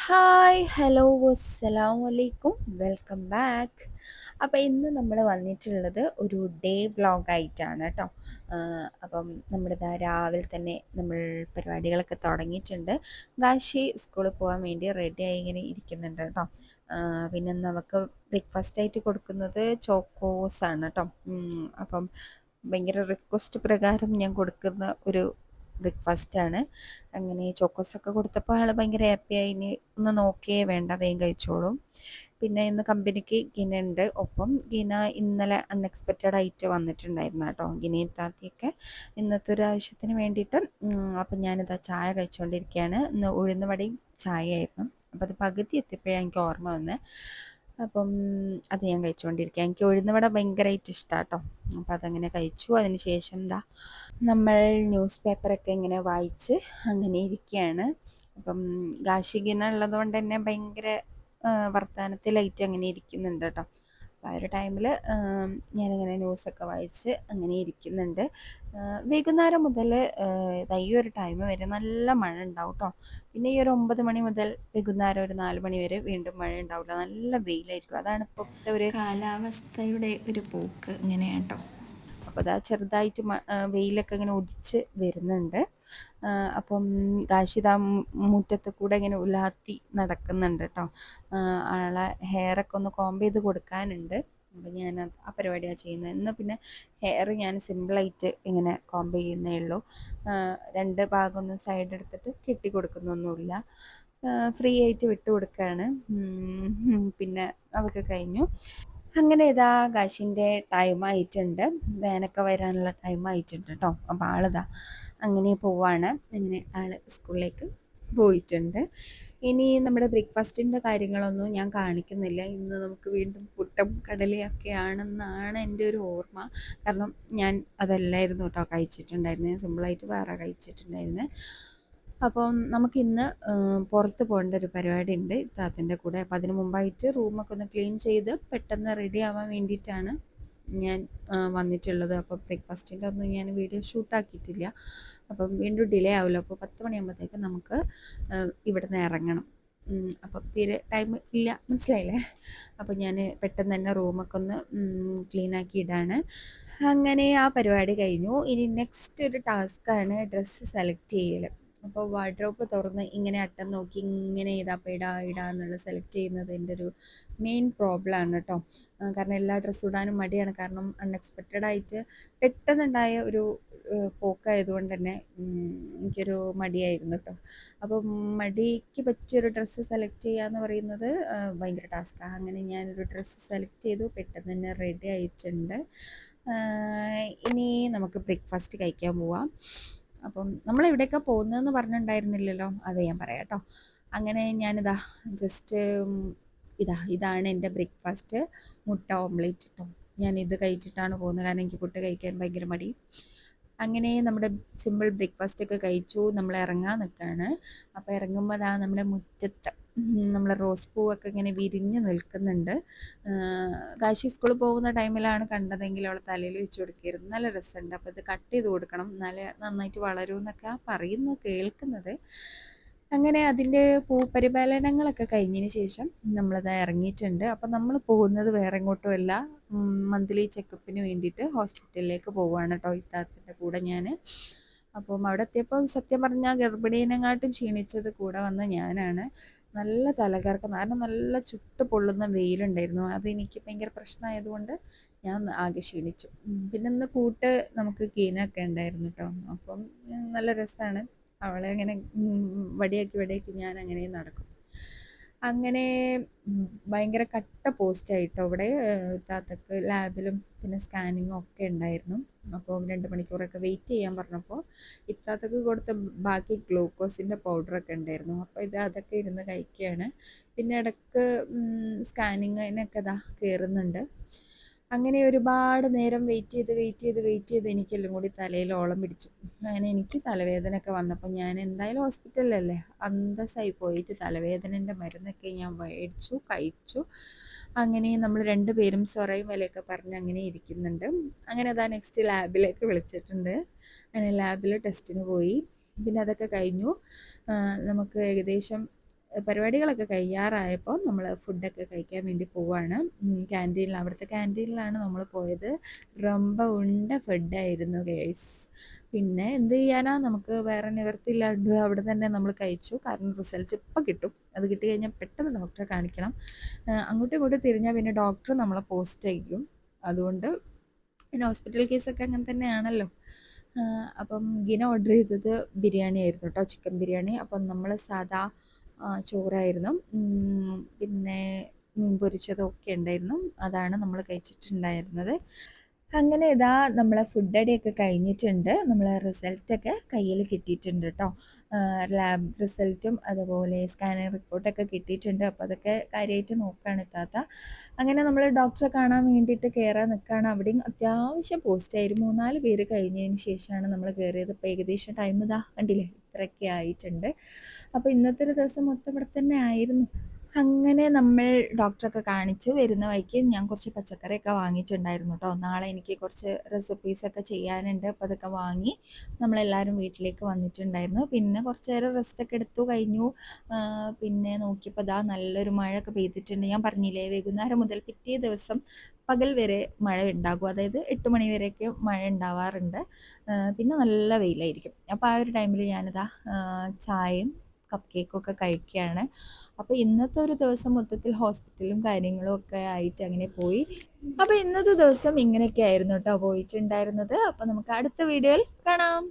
Hi hello അസ്സലാം വലൈക്കും welcome back അപ്പോൾ ഇന്ന് നമ്മൾ വന്നിട്ടുള്ളത് ഒരു ഡേ വ്ളോഗ് ആയിട്ടാണ് കേട്ടോ അപ്പം നമ്മുടെ രാവിലെ തന്നെ നമ്മൾ പരിപാടികളൊക്കെ തുടങ്ങിയിട്ടുണ്ട്. ഗാഷി സ്കൂളിൽ പോകാൻ വേണ്ടി റെഡിയായി ഇങ്ങനെ ഇരിക്കുന്നുണ്ട് കേട്ടോ പിന്നെ നമുക്ക് ബ്രേക്ക്ഫാസ്റ്റ് ആയിട്ട് കൊടുക്കുന്നത് ചോക്കോസ് ആണ് കേട്ടോ അപ്പം ഭയങ്കര റിക്വസ്റ്റ് പ്രകാരം ഞാൻ കൊടുക്കുന്ന ഒരു ബ്രേക്ക്ഫാസ്റ്റ് ആണ്. അങ്ങനെ ചോക്കോസൊക്കെ കൊടുത്തപ്പോൾ ആൾ ഭയങ്കര ഹാപ്പിയായി ഇനി ഒന്ന് നോക്കിയേ വേണ്ട വേഗം കഴിച്ചോളും. പിന്നെ ഇന്ന് കമ്പനിക്ക് ഗിന ഉണ്ട്. ഒപ്പം ഗിന ഇന്നലെ അൺഎക്സ്പെക്റ്റഡ് ആയിട്ട് വന്നിട്ടുണ്ടായിരുന്നു കേട്ടോ. ഗിനയും താത്തിയൊക്കെ ഇന്നത്തെ ഒരു ആവശ്യത്തിന് വേണ്ടിയിട്ട് അപ്പം ഞാനിതാ ചായ കഴിച്ചുകൊണ്ടിരിക്കുകയാണ് ഇന്ന് ഉഴുന്ന് വടയും ചായയായിരുന്നു. അപ്പം അത് പകുതി എത്തിയപ്പോഴാണ് എനിക്ക് ഓർമ്മ വന്നത് അപ്പം അത് ഞാൻ കഴിച്ചുകൊണ്ടിരിക്കുക എനിക്ക് ഉഴുന്നവട ഭയങ്കരമായിട്ട് ഇഷ്ടമാണ് കേട്ടോ. അപ്പം അതങ്ങനെ കഴിച്ചു. അതിന് ശേഷം എന്താ നമ്മൾ ന്യൂസ് പേപ്പറൊക്കെ ഇങ്ങനെ വായിച്ച് അങ്ങനെ ഇരിക്കുകയാണ്. അപ്പം ഗാഷികിന ഉള്ളത് കൊണ്ട് തന്നെ ഭയങ്കര വർത്തമാനത്തിലായിട്ട് അങ്ങനെ ഇരിക്കുന്നുണ്ട് കേട്ടോ. അപ്പം ആ ഒരു ടൈമിൽ ഞാനിങ്ങനെ ന്യൂസൊക്കെ വായിച്ച് അങ്ങനെ ഇരിക്കുന്നുണ്ട്. വൈകുന്നേരം മുതൽ ഈ ഒരു ടൈം വരെ നല്ല മഴ ഉണ്ടാവും കേട്ടോ പിന്നെ ഈ ഒരു ഒമ്പത് മണി മുതൽ വൈകുന്നേരം ഒരു നാല് മണി വരെ വീണ്ടും മഴ ഉണ്ടാവില്ല നല്ല വെയിലായിരിക്കും. അതാണ് ഇപ്പോഴത്തെ ഒരു കാലാവസ്ഥയുടെ ഒരു പോക്ക് ഇങ്ങനെയാട്ടോ അപ്പോൾ അതാ ചെറുതായിട്ട് വെയിലൊക്കെ ഇങ്ങനെ ഉദിച്ച് വരുന്നുണ്ട്. അപ്പം കാശിത മുറ്റത്ത് കൂടെ ഇങ്ങനെ ഉലാത്തി നടക്കുന്നുണ്ട് കേട്ടോ ആളെ ഹെയറൊക്കെ ഒന്ന് കോംബ് ചെയ്ത് കൊടുക്കാനുണ്ട്. അപ്പം ഞാൻ ആ പരിപാടിയാണ് ചെയ്യുന്നത്. ഇന്ന് പിന്നെ ഹെയർ ഞാൻ സിമ്പിളായിട്ട് ഇങ്ങനെ കോംബ് ചെയ്യുന്നേ ഉള്ളൂ. രണ്ട് ഭാഗം ഒന്ന് സൈഡ് എടുത്തിട്ട് കെട്ടി കൊടുക്കുന്നൊന്നുമില്ല. ഫ്രീ ആയിട്ട് വിട്ടുകൊടുക്കുകയാണ് പിന്നെ അതൊക്കെ കഴിഞ്ഞു. അങ്ങനെ ഇതാ കാശിന്റെ ടൈം ആയിട്ടുണ്ട്. വേനൊക്കെ വരാനുള്ള ടൈം ആയിട്ടുണ്ട് കേട്ടോ അപ്പോൾ ആളിതാ അങ്ങനെ പോവാണ്. അങ്ങനെ ആൾ സ്കൂളിലേക്ക് പോയിട്ടുണ്ട്. ഇനി നമ്മുടെ ബ്രേക്ക്ഫാസ്റ്റിന്റെ കാര്യങ്ങളൊന്നും ഞാൻ കാണിക്കുന്നില്ല. ഇന്ന് നമുക്ക് വീണ്ടും പുട്ടും കടലയൊക്കെ ആണെന്നാണ് എന്റെ ഒരു ഓർമ്മ. കാരണം ഞാൻ അതല്ലായിരുന്നു കേട്ടോ കഴിച്ചിട്ടുണ്ടായിരുന്നത് സിമ്പിളായിട്ട് വേറെ കഴിച്ചിട്ടുണ്ടായിരുന്നത് അപ്പം നമുക്കിന്ന് പുറത്ത് പോകേണ്ട ഒരു പരിപാടി ഉണ്ട് താത്തന്റെ കൂടെ. അപ്പം അതിന് മുമ്പായിട്ട് റൂമൊക്കെ ഒന്ന് ക്ലീൻ ചെയ്ത് പെട്ടെന്ന് റെഡി ആവാൻ വേണ്ടിയിട്ടാണ് ഞാൻ വന്നിട്ടുള്ളത്. അപ്പോൾ ബ്രേക്ക്ഫാസ്റ്റിന്റെ ഒന്നും ഞാൻ വീഡിയോ ഷൂട്ടാക്കിയിട്ടില്ല. അപ്പം വീണ്ടും ഡിലേ ആവുമല്ലോ അപ്പോൾ പത്ത് മണിയാകുമ്പോഴത്തേക്ക് നമുക്ക് ഇവിടെ നിന്ന് ഇറങ്ങണം. അപ്പം തീരെ ടൈം ഇല്ല. മനസ്സിലായില്ലേ? അപ്പം ഞാൻ പെട്ടെന്ന് തന്നെ റൂമൊക്കെ ഒന്ന് ക്ലീൻ ആക്കി ഇടാണ്. അങ്ങനെ ആ പരിപാടി കഴിഞ്ഞു. ഇനി നെക്സ്റ്റ് ഒരു ടാസ്ക്കാണ് ഡ്രസ്സ് സെലക്ട് ചെയ്യൽ അപ്പോൾ വാർഡ്രോപ്പ് തുറന്ന് ഇങ്ങനെ അട്ടം നോക്കി ഇങ്ങനെ ഇതാപ്പോൾ ഇടാ ഇടാ എന്നുള്ള സെലക്ട് ചെയ്യുന്നത് എന്റെ ഒരു മെയിൻ പ്രോബ്ലം ആണ് കേട്ടോ കാരണം എല്ലാ ഡ്രസ്സും ഇടാനും മടിയാണ്. കാരണം അൺഎക്സ്പെക്റ്റഡ് ആയിട്ട് പെട്ടെന്നുണ്ടായ ഒരു പോക്കായതുകൊണ്ട് തന്നെ എനിക്കൊരു മടിയായിരുന്നു കേട്ടോ അപ്പം മടിക്ക് പറ്റിയൊരു ഡ്രസ്സ് സെലക്ട് ചെയ്യുക എന്ന് പറയുന്നത് ഭയങ്കര ടാസ്ക്കാണ് അങ്ങനെ ഞാനൊരു ഡ്രസ്സ് സെലക്ട് ചെയ്തു പെട്ടെന്ന് തന്നെ റെഡി ആയിട്ടുണ്ട്. ഇനി നമുക്ക് ബ്രേക്ക്ഫാസ്റ്റ് കഴിക്കാൻ പോവാം. അപ്പം നമ്മൾ എവിടെയൊക്കെ പോകുന്നതെന്ന് പറഞ്ഞിട്ടുണ്ടായിരുന്നില്ലല്ലോ അത് ഞാൻ പറയാം കേട്ടോ അങ്ങനെ ഞാനിതാ ജസ്റ്റ് ഇതാ ഇതാണ് എന്റെ ബ്രേക്ക്ഫാസ്റ്റ് മുട്ട ഓംലേറ്റ് കേട്ടോ ഞാൻ ഇത് കഴിച്ചിട്ടാണ് പോകുന്നത് കാരണം എനിക്ക് പുട്ട് കഴിക്കാൻ ഭയങ്കര മടി. അങ്ങനെ നമ്മുടെ സിമ്പിൾ ബ്രേക്ക്ഫാസ്റ്റ് ഒക്കെ കഴിച്ചു നമ്മൾ ഇറങ്ങാൻ നിൽക്കുകയാണ്. അപ്പോൾ ഇറങ്ങുമ്പോൾ അതാ നമ്മുടെ മുറ്റത്ത് നമ്മളെ റോസ് പൂവൊക്കെ ഇങ്ങനെ വിരിഞ്ഞ് നിൽക്കുന്നുണ്ട്. കാശി സ്കൂളിൽ പോകുന്ന ടൈമിലാണ് കണ്ടതെങ്കിൽ അവളെ തലയിൽ വെച്ച് കൊടുക്കരുത് നല്ല രസമുണ്ട്. അപ്പോൾ ഇത് കട്ട് ചെയ്ത് കൊടുക്കണം. നല്ല നന്നായിട്ട് വളരുമെന്നൊക്കെ പറയുന്നു കേൾക്കുന്നത്. അങ്ങനെ അതിന്റെ പൂപരിപാലനങ്ങളൊക്കെ കഴിഞ്ഞതിന് ശേഷം നമ്മളത് ഇറങ്ങിയിട്ടുണ്ട്. അപ്പോൾ നമ്മൾ പോകുന്നത് വേറെ എങ്ങോട്ടും അല്ല. മന്ത്ലി ചെക്കപ്പിന് വേണ്ടിയിട്ട് ഹോസ്പിറ്റലിലേക്ക് പോവുകയാണ് കേട്ടോ ഇത്താത്തിന്റെ കൂടെ ഞാൻ. അപ്പം അവിടെ എത്തിയപ്പോൾ സത്യം പറഞ്ഞാൽ ഗർഭിണീനെങ്ങാട്ടും ക്ഷീണിച്ചത് കൂടെ വന്ന ഞാനാണ്. നല്ല തലകറക്കം കാരണം നല്ല ചുട്ട് പൊള്ളുന്ന വെയിലുണ്ടായിരുന്നു. അത് എനിക്ക് ഭയങ്കര പ്രശ്നമായതുകൊണ്ട് ഞാൻ ആകെ ക്ഷീണിച്ചു. പിന്നെ ഇന്ന് കൂട്ട് നമുക്ക് കീനൊക്കെ ഉണ്ടായിരുന്നു കേട്ടോ അപ്പം നല്ല രസമാണ് അവളെ അങ്ങനെ വടിയാക്കി വടിയാക്കി ഞാൻ അങ്ങനെ നടക്കും. അങ്ങനെ ഭയങ്കര കട്ട പോസ്റ്റായിട്ടോ അവിടെ താത്തക്ക് ലാബിലും പിന്നെ സ്കാനിങ്ങും ഒക്കെ ഉണ്ടായിരുന്നു. അപ്പോൾ രണ്ട് മണിക്കൂറൊക്കെ വെയിറ്റ് ചെയ്യാൻ പറഞ്ഞപ്പോൾ ഇത്താത്തക്ക് കൊടുത്ത ബാക്കി ഗ്ലൂക്കോസിന്റെ പൗഡറൊക്കെ ഉണ്ടായിരുന്നു. അപ്പോൾ ഇത് അതൊക്കെ ഇരുന്ന് കഴിക്കുകയാണ്. പിന്നെ ഇടയ്ക്ക് സ്കാനിങ്ങിനൊക്കെ ഇതാ കയറുന്നുണ്ട് അങ്ങനെ ഒരുപാട് നേരം വെയിറ്റ് ചെയ്ത് വെയിറ്റ് ചെയ്ത് വെയിറ്റ് ചെയ്ത് എനിക്കെല്ലാം കൂടി തലയിൽ ഓളം പിടിച്ചു. അങ്ങനെ എനിക്ക് തലവേദന ഒക്കെ വന്നപ്പോൾ ഞാൻ എന്തായാലും ഹോസ്പിറ്റലിലല്ലേ അന്തസ്സായി പോയിട്ട് തലവേദനന്റെ മരുന്നൊക്കെ ഞാൻ മേടിച്ചു കഴിച്ചു. അങ്ങനെ നമ്മൾ രണ്ടുപേരും സൊറയും വിലയൊക്കെ പറഞ്ഞ് അങ്ങനെ ഇരിക്കുന്നുണ്ട്. അങ്ങനെ അതാ നെക്സ്റ്റ് ലാബിലേക്ക് വിളിച്ചിട്ടുണ്ട്. അങ്ങനെ ലാബിൽ ടെസ്റ്റിന് പോയി. പിന്നെ അതൊക്കെ കഴിഞ്ഞു. നമുക്ക് ഏകദേശം പരിപാടികളൊക്കെ കഴിയാറായപ്പോൾ നമ്മൾ ഫുഡൊക്കെ കഴിക്കാൻ വേണ്ടി പോവാണ്. ക്യാന്റീനിൽ അവിടുത്തെ ക്യാന്റീനിലാണ് നമ്മൾ പോയത്. റൊമ്പ ഉണ്ട ഫുഡായിരുന്നു ഗേഴ്സ് പിന്നെ എന്ത് ചെയ്യാനാ? നമുക്ക് വേറെ നിവർത്തിയില്ലാണ്ട് അവിടെ തന്നെ നമ്മൾ കഴിച്ചു. കാരണം റിസൾട്ട് ഇപ്പം കിട്ടും. അത് കിട്ടി കഴിഞ്ഞാൽ പെട്ടെന്ന് ഡോക്ടറെ കാണിക്കണം. അങ്ങോട്ടും ഇങ്ങോട്ടും തിരിഞ്ഞാൽ പിന്നെ ഡോക്ടർ നമ്മളെ പോസ്റ്റ് അയക്കും അതുകൊണ്ട് പിന്നെ ഹോസ്പിറ്റൽ കേസൊക്കെ അങ്ങനെ തന്നെയാണല്ലോ. അപ്പം ഗിന ഓർഡർ ചെയ്തത് ബിരിയാണി ആയിരുന്നു കേട്ടോ ചിക്കൻ ബിരിയാണി. അപ്പം നമ്മൾ സാധാ ചോറായിരുന്നു. പിന്നെ മീൻ പൊരിച്ചതും ഒക്കെ ഉണ്ടായിരുന്നു. അതാണ് നമ്മൾ കഴിച്ചിട്ടുണ്ടായിരുന്നത്. അങ്ങനെ ഇതാ നമ്മളെ ഫുഡ് അടിയൊക്കെ കഴിഞ്ഞിട്ടുണ്ട്. നമ്മളെ റിസൾട്ടൊക്കെ കയ്യിൽ കിട്ടിയിട്ടുണ്ട് കേട്ടോ ലാബ് റിസൾട്ടും അതുപോലെ സ്കാനിങ് റിപ്പോർട്ടൊക്കെ കിട്ടിയിട്ടുണ്ട്. അപ്പോൾ അതൊക്കെ കാര്യമായിട്ട് നോക്കുകയാണ് ഇത്താത്ത അങ്ങനെ നമ്മൾ ഡോക്ടറെ കാണാൻ വേണ്ടിയിട്ട് കയറാൻ നിൽക്കുകയാണ് അവിടെയും അത്യാവശ്യം പോസ്റ്റായിരുന്നു മൂന്നാൽ പേര് കഴിഞ്ഞതിന് ശേഷമാണ് നമ്മൾ കയറിയത് ഇപ്പോൾ ഏകദേശം ടൈം ഇതാ. കണ്ടില്ലേ? ഇത്രയൊക്കെ ആയിട്ടുണ്ട്. അപ്പോൾ ഇന്നത്തെ ഒരു ദിവസം മൊത്തം ഇവിടെ തന്നെ ആയിരുന്നു. അങ്ങനെ നമ്മൾ ഡോക്ടറൊക്കെ കാണിച്ചു. വരുന്ന വഴിക്ക് ഞാൻ കുറച്ച് പച്ചക്കറിയൊക്കെ വാങ്ങിയിട്ടുണ്ടായിരുന്നു കേട്ടോ. നാളെ എനിക്ക് കുറച്ച് റെസിപ്പീസൊക്കെ ചെയ്യാനുണ്ട്. അപ്പോൾ അതൊക്കെ വാങ്ങി നമ്മളെല്ലാവരും വീട്ടിലേക്ക് വന്നിട്ടുണ്ടായിരുന്നു. പിന്നെ കുറച്ച് നേരം റെസ്റ്റൊക്കെ എടുത്തു കഴിഞ്ഞു. പിന്നെ നോക്കിയപ്പോൾ അതാ നല്ലൊരു മഴയൊക്കെ പെയ്തിട്ടുണ്ട്. ഞാൻ പറഞ്ഞില്ലേ വൈകുന്നേരം മുതൽ പിറ്റേ ദിവസം പകൽ വരെ മഴ ഉണ്ടാകും. അതായത് എട്ട് മണി വരെയൊക്കെ മഴ ഉണ്ടാവാറുണ്ട്. പിന്നെ നല്ല വെയിലായിരിക്കും. അപ്പോൾ ആ ഒരു ടൈമിൽ ഞാനിതാ ചായയും കപ്പ് കേക്കൊക്കെ കഴിക്കുകയാണ്. അപ്പോൾ ഇന്നത്തെ ഒരു ദിവസം മൊത്തത്തിൽ ഹോസ്പിറ്റലും കാര്യങ്ങളും ഒക്കെ ആയിട്ട് അങ്ങനെ പോയി. അപ്പോൾ ഇന്നത്തെ ദിവസം ഇങ്ങനെയൊക്കെ ആയിരുന്നു കേട്ടോ. പോയിട്ടുണ്ടായിരുന്നത്. അപ്പോൾ നമുക്ക് അടുത്ത വീഡിയോയിൽ കാണാം.